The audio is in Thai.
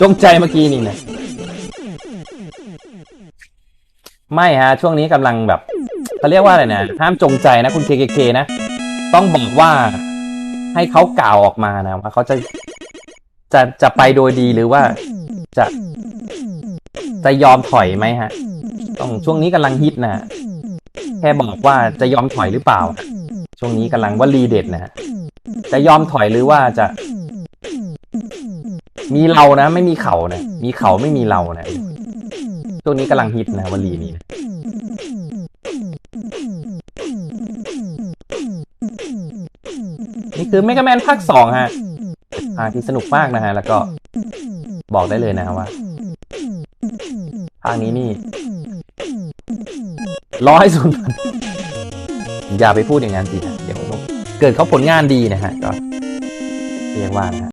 จงใจเมื่อกี้นี่นะไม่ฮะ ช่วงนี้กำลังแบบเขาเรียกว่าอะไรนะ ห้ามจงใจนะคุณ KKK นะ ต้องบอกว่าให้เขากล่าวออกมานะว่าเขาจะจะจะไปโดยดีหรือว่าจะจะยอมถอยไหมฮะ ต้องช่วงนี้กำลังฮิตนะ แค่บอกว่าจะยอมถอยหรือเปล่า ช่วงนี้กำลังว่ารีเด็ดนะฮะ จะยอมถอยหรือว่าจะ มีเรานะ ไม่มีเขานะมีเขาไม่มีเรานะช่วงนี้กำลังฮิตนะวลีนี้นะนี่คือเมก a แมนภาคสองฮะภาคที่สนุกมากนะฮะ แล้วก็บอกได้เลยนะว่าภาคนี้นี่ร้อยสุดอย่าไปพูดอย่างนั้นสิเดี๋ยว เกิดเขาผลงานดีนะฮะก็เรียกว่านะฮะ